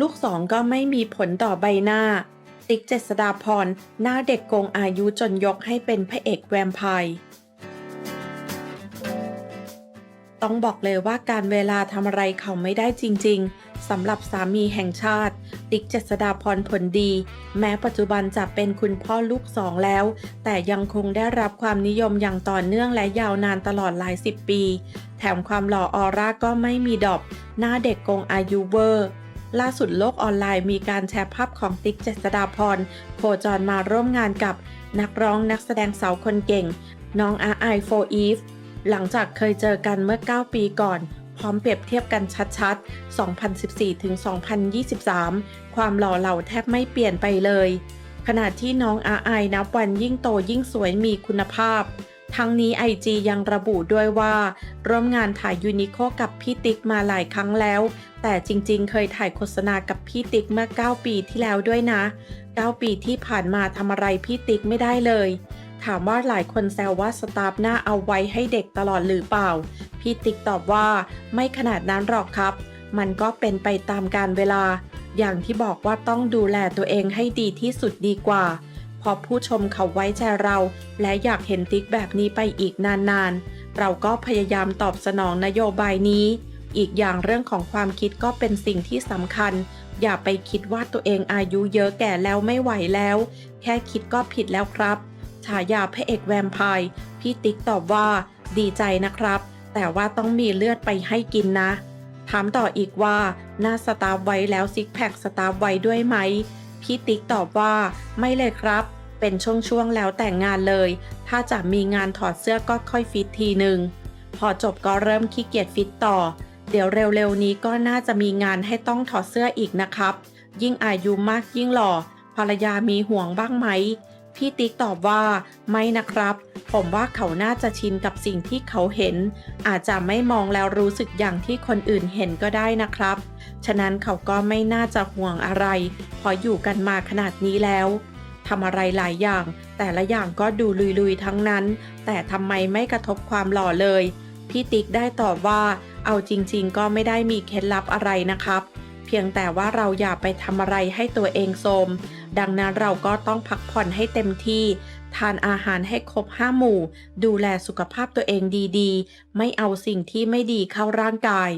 ลูกสองก็ไม่มีผลต่อใบหน้า ติ๊กเจษดาพร หน้าเด็กโกงอายุจนยกให้เป็นพระเอกแวมไพร์ ต้องบอกเลยว่าการเวลาทำอะไรเขาไม่ได้จริงๆสำหรับสามีแห่งชาติ ติ๊กเจษดาพรผลดี แม้ปัจจุบันจะเป็นคุณพ่อลูกสองแล้ว แต่ยังคงได้รับความนิยมอย่างต่อเนื่องและยาวนานตลอดหลายสิบปี แถมความหล่อออร่าก็ไม่มีดอปหน้าเด็กกงอายุเวอร์ล่าสุดโลกออนไลน์มีการแชร์ภาพของติ๊กเจษดาพรโคจรมาร่วมงานกับนักร้องนักแสดงสาวคนเก่ง น้องอาไอโฟอีฟ หลังจากเคยเจอกันเมื่อ 9 ปีก่อน พร้อมเปรียบเทียบกันชัดๆ 2014 ถึง 2023 ความหล่อเหลาแทบไม่เปลี่ยนไปเลย ขณะที่น้องอาไอนับวันยิ่งโตยิ่งสวยมีคุณภาพ ทั้งนี้ IG ยังระบุด้วยว่า ร่วมงานถ่ายยูนิโคกับพี่ติ๊กมาหลายครั้งแล้ว แต่จริงๆ เคยถ่ายโฆษณากับพี่ติ๊กเมื่อ 9 ปีที่แล้วด้วยนะ 9 ปีที่ผ่านมาทำอะไรพี่ติ๊กไม่ได้เลย ถามว่าหลายคนแซวว่าสตาฟหน้าเอาไว้ให้เด็กตลอดหรือเปล่า พี่ติ๊กตอบว่าไม่ขนาดนั้นหรอกครับ มันก็เป็นไปตามการเวลา อย่างที่บอกว่าต้องดูแลตัวเองให้ดีที่สุดดีกว่าเพอผู้ชมเขาไว้ใจเรา และอยากเห็นติ๊กแบบนี้ไปอีกนานๆ เราก็พยายามตอบสนองนโยบายนี้ อีกอย่างเรื่องของความคิดก็เป็นสิ่งที่สำคัญ อย่าไปคิดว่าตัวเองอายุเยอะแก่แล้วไม่ไหวแล้ว แค่คิดก็ผิดแล้วครับ ฉายาพระเอกแวมไพร์พี่ติ๊กตอบว่า ดีใจนะครับ แต่ว่าต้องมีเลือดไปให้กินนะ ถามต่ออีกว่า หน้าสตาร์ไว้แล้วซิกแพคสตาร์ไว้ด้วยไหม พี่ติ๊กตอบว่า ไม่เลยครับ เป็นช่วงๆแล้วแต่งงานเลย ถ้าจะมีงานถอดเสื้อก็ค่อยฟิตทีหนึ่งพอจบก็เริ่มขี้เกียจฟิตต่อ เดี๋ยวเร็วๆนี้ก็น่าจะมีงานให้ต้องถอดเสื้ออีกนะครับ ยิ่งอายุมากยิ่งหล่อภรรยามีห่วงบ้างไหม พี่ติ๊กตอบว่าไม่นะครับ ผมว่าเขาน่าจะชินกับสิ่งที่เขาเห็น อาจจะไม่มองแล้วรู้สึกอย่างที่คนอื่นเห็นก็ได้นะครับ ฉะนั้นเขาก็ไม่น่าจะห่วงอะไรพราะอยู่กันมาขนาดนี้แล้วทำอะไรหลายอย่าง แต่ละอย่างก็ดูลุยๆทั้งนั้น แต่ทำไมไม่กระทบความหล่อเลย พี่ติ๊กได้ตอบว่า เอาจริง ๆ ก็ไม่ได้มีเคล็ดลับอะไรนะครับ พียงแต่ว่าเราอย่าไปทำอะไรให้ตัวเองโทรมดังนั้นเราก็ต้องพักผ่อนให้เต็มที่ ทานอาหารให้ครบห้าหมู่ ดูแลสุขภาพตัวเองดีๆ ไม่เอาสิ่งที่ไม่ดีเข้าร่างกาย